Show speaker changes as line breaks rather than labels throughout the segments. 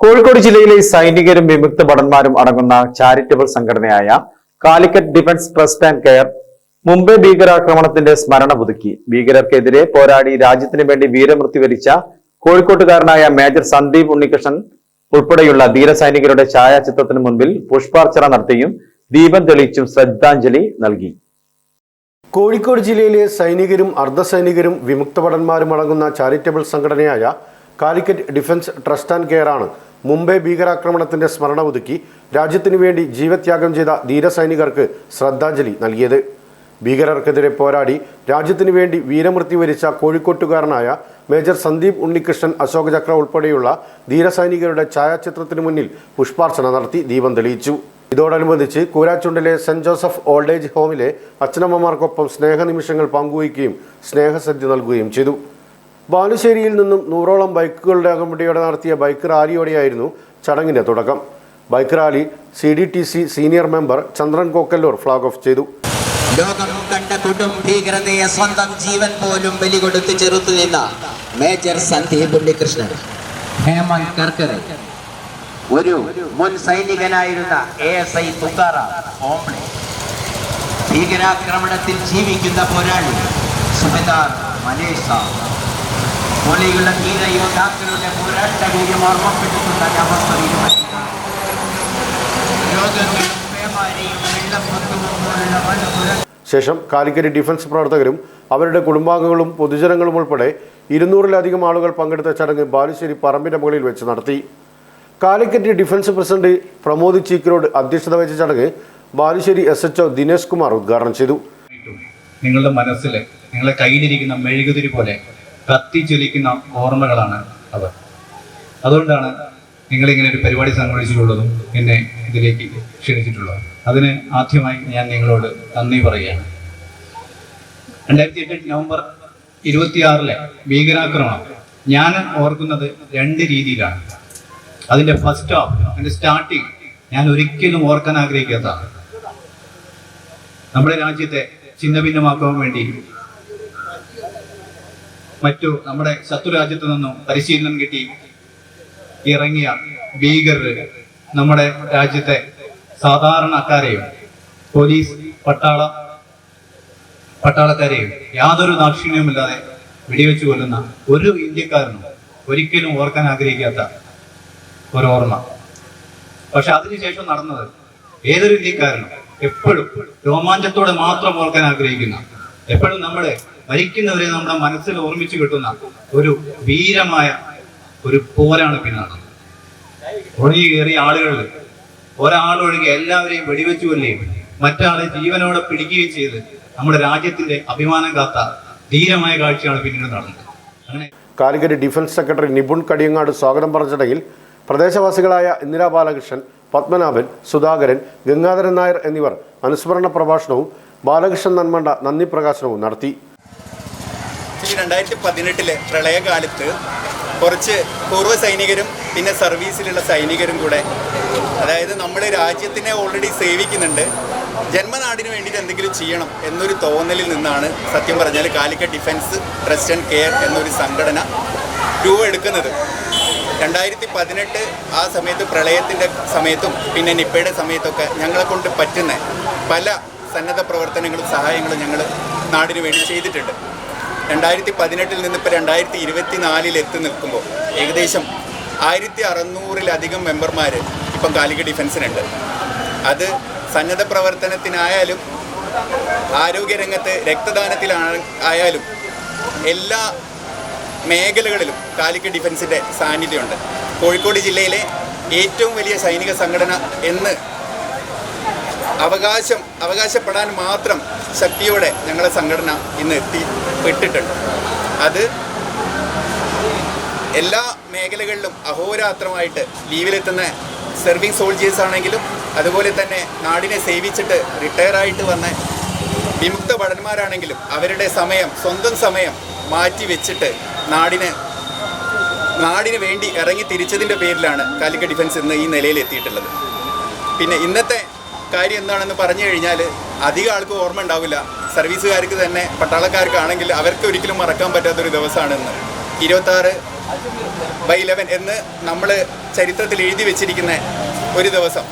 കോഴിക്കോട് ജില്ലയിലെ സൈനികരും വിമുക്ത ഭടന്മാരും അടങ്ങുന്ന ചാരിറ്റബിൾ സംഘടനയായ Calicut defence trust and care Mumbai ഭീകരാക്രമണത്തിന്റെ സ്മരണ പുതുക്കി. ഭീകരർക്കെതിരെ പോരാടി രാജ്യത്തിന് വേണ്ടി വീരമൃത്യു വരിച്ച കോഴിക്കോട്ടുകാരനായ മേജർ സന്ദീപ് ഉണ്ണികൃഷ്ണൻ ഉൾപ്പെടെയുള്ള ധീരസൈനികരുടെ ഛായാചിത്രത്തിന് മുൻപിൽ പുഷ്പാർച്ചന നടത്തിയും ദീപം തെളിയിച്ചും ശ്രദ്ധാഞ്ജലി നൽകി.
കോഴിക്കോട് ജില്ലയിലെ സൈനികരും അർദ്ധസൈനികരും വിമുക്തഭടന്മാരും അടങ്ങുന്ന ചാരിറ്റബിൾ സംഘടനയായ Calicut defence trust and care ആണ് മുംബൈ ഭീകരാക്രമണത്തിന്റെ സ്മരണ പുതുക്കി രാജ്യത്തിനു വേണ്ടി ജീവത്യാഗം ചെയ്ത ധീരസൈനികർക്ക് ശ്രദ്ധാഞ്ജലി നൽകിയത്. ഭീകരർക്കെതിരെ പോരാടി രാജ്യത്തിനു വേണ്ടി വീരമൃത്യു വരിച്ച കോഴിക്കോട്ടുകാരനായ മേജർ സന്ദീപ് ഉണ്ണികൃഷ്ണൻ അശോക് ചക്ര ഉൾപ്പെടെയുള്ള ധീരസൈനികരുടെ ഛായാചിത്രത്തിനു മുന്നിൽ പുഷ്പാർച്ചന നടത്തി ദീപം തെളിയിച്ചു. ഇതോടനുബന്ധിച്ച് കൂരാച്ചുണ്ടിലെ സെന്റ് ജോസഫ് ഓൾഡ് ഏജ് ഹോമിലെ അച്ഛനമ്മമാർക്കൊപ്പം സ്നേഹനിമിഷങ്ങൾ പങ്കുവയ്ക്കുകയും സ്നേഹസദ്യ നൽകുകയും ചെയ്തു. ബാലുശ്ശേരിയിൽ നിന്നും നൂറോളം ബൈക്കുകളുടെ അകമ്പടിയോടെ നടത്തിയ ബൈക്ക് റാലിയോടെയായിരുന്നു ചടങ്ങിന്റെ തുടക്കം. Bike rally C D T C senior member Chandran Kokkallur flag off ചെയ്തു.
ലോകം കണ്ട കൊടും ഭീകരതയെ സ്വന്തം ജീവൻ പോലും ബലി കൊടുത്ത് ചെറുത്തു നിന്ന മേജർ സന്ദീപ് ഉണ്ണികൃഷ്ണൻ. ഹേമന്ത് കർക്കറെ ഒരു മുൻ സൈനികനായിരുന്ന A S I Tukaram Omble ഭീകരാക്രമണത്തിൽ ജീവിക്കുന്ന പോരാളി സുബേദാർ മനേഷ് പോലെയുള്ള ധീര യോദ്ധാക്കളുടെ പോരാട്ട വീര്യം ദുരന്തങ്ങളും
ശേഷം കാലിക്കറ്റ് ഡിഫൻസ് പ്രവർത്തകരും അവരുടെ കുടുംബാംഗങ്ങളും പൊതുജനങ്ങളും ഉൾപ്പെടെ ഇരുന്നൂറിലധികം ആളുകൾ പങ്കെടുത്ത ചടങ്ങ് ബാലുശ്ശേരി പറമ്പിന്റെ മുകളിൽ വെച്ച് നടത്തി. Calicut defence president Pramod Cheekkarode അധ്യക്ഷത വഹിച്ച ചടങ്ങ് ബാലുശ്ശേരി എസ് എച്ച്ഒ ദിനേശ് കുമാർ ഉദ്ഘാടനം ചെയ്തു.
നിങ്ങളുടെ മനസ്സിൽ നിങ്ങളുടെ കയ്യിലിരിക്കുന്ന മെഴുകുതിരി പോലെ കത്തിച്ചൊലിക്കുന്ന ഓർമ്മകളാണ് അവർ അതുകൊണ്ടാണ് നിങ്ങളിങ്ങനെ ഒരു പരിപാടി സംഘടിപ്പിച്ചിട്ടുള്ളതും എന്നെ ഇതിലേക്ക് ക്ഷണിച്ചിട്ടുള്ളതും. അതിന് ആദ്യമായി ഞാൻ നിങ്ങളോട് നന്ദി പറയുകയാണ്. രണ്ടായിരത്തി എട്ട് നവംബർ ഇരുപത്തിയാറിലെ ഭീകരാക്രമണം ഞാൻ ഓർക്കുന്നത് രണ്ട് രീതിയിലാണ്. അതിന്റെ ഫസ്റ്റ് ഹാഫ് അതിന്റെ സ്റ്റാർട്ടിങ് ഞാൻ ഒരിക്കലും ഓർക്കാൻ ആഗ്രഹിക്കാത്തതാണ്. നമ്മുടെ രാജ്യത്തെ ഛിന്നഭിന്നമാക്കാൻ വേണ്ടി മറ്റു നമ്മുടെ ശത്രുരാജ്യത്തു നിന്നും പരിശീലനം കിട്ടി. ഇറങ്ങിയ ഭീകരർ നമ്മുടെ രാജ്യത്തെ സാധാരണക്കാരെയും പോലീസ് പട്ടാള പട്ടാളക്കാരെയും യാതൊരു ദാക്ഷിണ്യവുമില്ലാതെ വെടിവെച്ച് കൊല്ലുന്ന ഒരു ഇന്ത്യക്കാരനും ഒരിക്കലും ഓർക്കാൻ ആഗ്രഹിക്കാത്ത ഒരു ഓർമ്മ പക്ഷെ അതിനുശേഷം നടന്നത് ഏതൊരു ഇന്ത്യക്കാരനും എപ്പോഴും രോമാഞ്ചത്തോടെ മാത്രം ഓർക്കാൻ ആഗ്രഹിക്കുന്ന എപ്പോഴും നമ്മളെ മരിക്കുന്നവരെ നമ്മുടെ മനസ്സിൽ ഓർമ്മിച്ചു കിട്ടുന്ന ഒരു വീരമായ ഒരു പോരാണ് പിന്നാണ് ഒഴുകി കയറിയ ആളുകളിൽ ഒരാളൊഴികെ എല്ലാവരെയും വെടിവെച്ചു കൊല്ലുകയും മറ്റാളെ ജീവനോടെ പിടിക്കുകയും ചെയ്ത് നമ്മുടെ രാജ്യത്തിന്റെ അഭിമാനം കാത്ത ധീരമായ കാഴ്ചയാണ് പിന്നീട് നടന്നത്. അങ്ങനെ
Calicut defence secretary Nipun Kadiyangad സ്വാഗതം പറഞ്ഞ ചടങ്ങിൽ പ്രദേശവാസികളായ ഇന്ദിരാ ബാലകൃഷ്ണൻ പത്മനാഭൻ സുധാകരൻ ഗംഗാധരൻ നായർ എന്നിവർ അനുസ്മരണ പ്രഭാഷണവും ബാലകൃഷ്ണൻ നന്മണ്ട നന്ദി പ്രകാശനവും നടത്തി.
ഈ രണ്ടായിരത്തി പതിനെട്ടിലെ പ്രളയകാലത്ത് കുറച്ച് പൂർവ സൈനികരും പിന്നെ സർവീസിലുള്ള സൈനികരും കൂടെ അതായത് നമ്മൾ രാജ്യത്തിനെ ഓൾറെഡി സേവിക്കുന്നുണ്ട് ജന്മനാടിന് വേണ്ടിയിട്ട് എന്തെങ്കിലും ചെയ്യണം എന്നൊരു തോന്നലിൽ നിന്നാണ് സത്യം പറഞ്ഞാൽ Calicut defence trust and care എന്നൊരു സംഘടന രൂപമെടുക്കുന്നത് രണ്ടായിരത്തി പതിനെട്ട് ആ സമയത്ത് പ്രളയത്തിന്റെ സമയത്തും പിന്നെ നിപ്പയുടെ സമയത്തൊക്കെ ഞങ്ങളെ കൊണ്ട് പറ്റുന്ന പല സന്നദ്ധ പ്രവർത്തനങ്ങളും സഹായങ്ങളും ഞങ്ങൾ നാടിന് വേണ്ടി ചെയ്തിട്ടുണ്ട്. രണ്ടായിരത്തി പതിനെട്ടിൽ നിന്ന് ഇപ്പോൾ രണ്ടായിരത്തി ഇരുപത്തി നാലിൽ എത്തി നിൽക്കുമ്പോൾ ഏകദേശം ആയിരത്തി അറുന്നൂറിലധികം മെമ്പർമാർ ഇപ്പം കാലിക്കറ്റ് ഡിഫൻസിനുണ്ട്. അത് സന്നദ്ധ പ്രവർത്തനത്തിനായാലും ആരോഗ്യരംഗത്ത് രക്തദാനത്തിലാണ് ആയാലും എല്ലാ മേഖലകളിലും കാലിക്ക ഡിഫൻസിന്റെ സാന്നിധ്യമുണ്ട്. കോഴിക്കോട് ജില്ലയിലെ ഏറ്റവും വലിയ സൈനിക സംഘടന എന്ന് അവകാശം അവകാശപ്പെടാൻ മാത്രം ശക്തിയോടെ ഞങ്ങളുടെ സംഘടന ഇന്ന് എത്തിപ്പെട്ടിട്ടുണ്ട് അത് എല്ലാ മേഖലകളിലും അഹോരാത്രമായിട്ട് ലീവിലെത്തുന്ന സെർവിങ് സോൾജിയേഴ്സ് ആണെങ്കിലും അതുപോലെ തന്നെ നാടിനെ സേവിച്ചിട്ട് റിട്ടയറായിട്ട് വന്ന വിമുക്ത ഭടന്മാരാണെങ്കിലും അവരുടെ സമയം സ്വന്തം സമയം മാറ്റി വെച്ചിട്ട് നാടിന് നാടിന് വേണ്ടി ഇറങ്ങി തിരിച്ചതിന്റെ പേരിലാണ് കാലിക്കറ്റ് ഡിഫൻസ് ഇന്ന് ഈ നിലയിൽ എത്തിയിട്ടുള്ളത് പിന്നെ ഇന്നത്തെ കാര്യം എന്താണെന്ന് പറഞ്ഞു കഴിഞ്ഞാൽ അധികം ആൾക്ക് ഓർമ്മ ഉണ്ടാവില്ല. സർവീസുകാർക്ക് തന്നെ പട്ടാളക്കാർക്കാണെങ്കിൽ അവർക്ക് ഒരിക്കലും മറക്കാൻ പറ്റാത്തൊരു ദിവസമാണെന്ന്. ഇരുപത്താറ് ബൈ ഇലവൻ എന്ന് നമ്മൾ ചരിത്രത്തിൽ എഴുതി വെച്ചിരിക്കുന്ന ഒരു ദിവസം.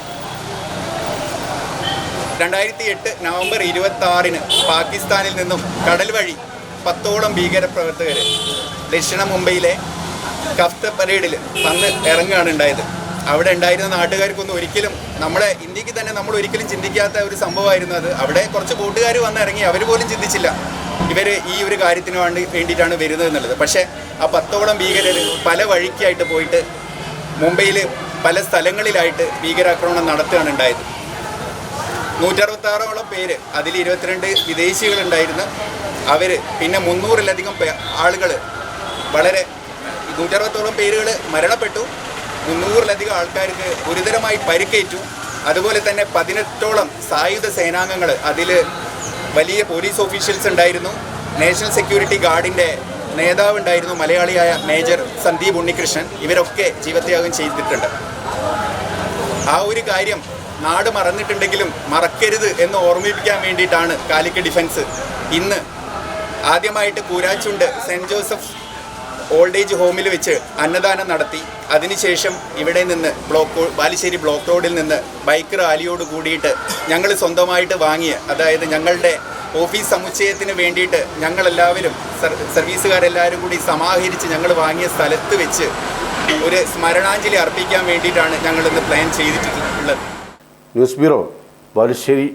രണ്ടായിരത്തി എട്ട് നവംബർ ഇരുപത്തി ആറിന് പാകിസ്ഥാനിൽ നിന്നും കടൽ വഴി പത്തോളം ഭീകരപ്രവർത്തകർ ദക്ഷിണ മുംബൈയിലെ കഫ്ത പരേഡിൽ വന്ന് ഇറങ്ങുകയാണ് ഉണ്ടായത്. അവിടെ ഉണ്ടായിരുന്ന നാട്ടുകാർക്കൊന്നും ഒരിക്കലും നമ്മളെ ഇന്ത്യയ്ക്ക് തന്നെ നമ്മൾ ഒരിക്കലും ചിന്തിക്കാത്ത ഒരു സംഭവമായിരുന്നു അത്. അവിടെ കുറച്ച് കൂട്ടുകാർ വന്നിറങ്ങി അവർ പോലും ചിന്തിച്ചില്ല ഇവർ ഈ ഒരു കാര്യത്തിന് വേണ്ടി വേണ്ടിയിട്ടാണ് വരുന്നത് എന്നുള്ളത്. പക്ഷേ ആ പത്തോളം ഭീകരർ പല വഴിക്കായിട്ട് പോയിട്ട് മുംബൈയിൽ പല സ്ഥലങ്ങളിലായിട്ട് ഭീകരാക്രമണം നടത്തുകയാണ് ഉണ്ടായത്. നൂറ്ററുപത്താറോളം പേര് അതിൽ ഇരുപത്തിരണ്ട് വിദേശികളുണ്ടായിരുന്നു. അവർ പിന്നെ മുന്നൂറിലധികം ആളുകൾ വളരെ നൂറ്ററുപത്തോളം പേരുകൾ മരണപ്പെട്ടു. മുന്നൂറിലധികം ആൾക്കാർക്ക് ഗുരുതരമായി പരിക്കേറ്റു. അതുപോലെ തന്നെ പതിനെട്ടോളം സായുധ സേനാംഗങ്ങൾ അതിൽ വലിയ പോലീസ് ഓഫീഷ്യൽസ് ഉണ്ടായിരുന്നു. നാഷണൽ സെക്യൂരിറ്റി ഗാർഡിന്റെ നേതാവ് ഉണ്ടായിരുന്നു മലയാളിയായ മേജർ സന്ദീപ് ഉണ്ണികൃഷ്ണൻ. ഇവരൊക്കെ ജീവത്യാഗം ചെയ്തിട്ടുണ്ട്. ആ ഒരു കാര്യം നാട് മറന്നിട്ടുണ്ടെങ്കിലും മറക്കരുത് എന്ന് ഓർമ്മിപ്പിക്കാൻ വേണ്ടിയിട്ടാണ് കാലിക്കറ്റ് ഡിഫൻസ്. ഇന്ന് ആദ്യമായിട്ട് Koorachund Saint Joseph old age ഹോമിൽ വെച്ച് അന്നദാനം നടത്തി. അതിനുശേഷം ഇവിടെ നിന്ന് ബ്ലോക്ക് ബാലുശ്ശേരി ബ്ലോക്ക് റോഡിൽ നിന്ന് ബൈക്ക് റാലിയോട് കൂടിയിട്ട് ഞങ്ങൾ സ്വന്തമായിട്ട് വാങ്ങിയ അതായത് ഞങ്ങളുടെ ഓഫീസ് സമുച്ചയത്തിന് വേണ്ടിയിട്ട് ഞങ്ങളെല്ലാവരും സർ- സർവീസുകാരെല്ലാവരും കൂടി സമാഹരിച്ച് ഞങ്ങൾ വാങ്ങിയ സ്ഥലത്ത് വെച്ച് ഒരു സ്മരണാഞ്ജലി അർപ്പിക്കാൻ വേണ്ടിയിട്ടാണ് ഞങ്ങൾ ഇന്ന് പ്ലാൻ ചെയ്തിട്ടുള്ളത്.
News bureau Balussery.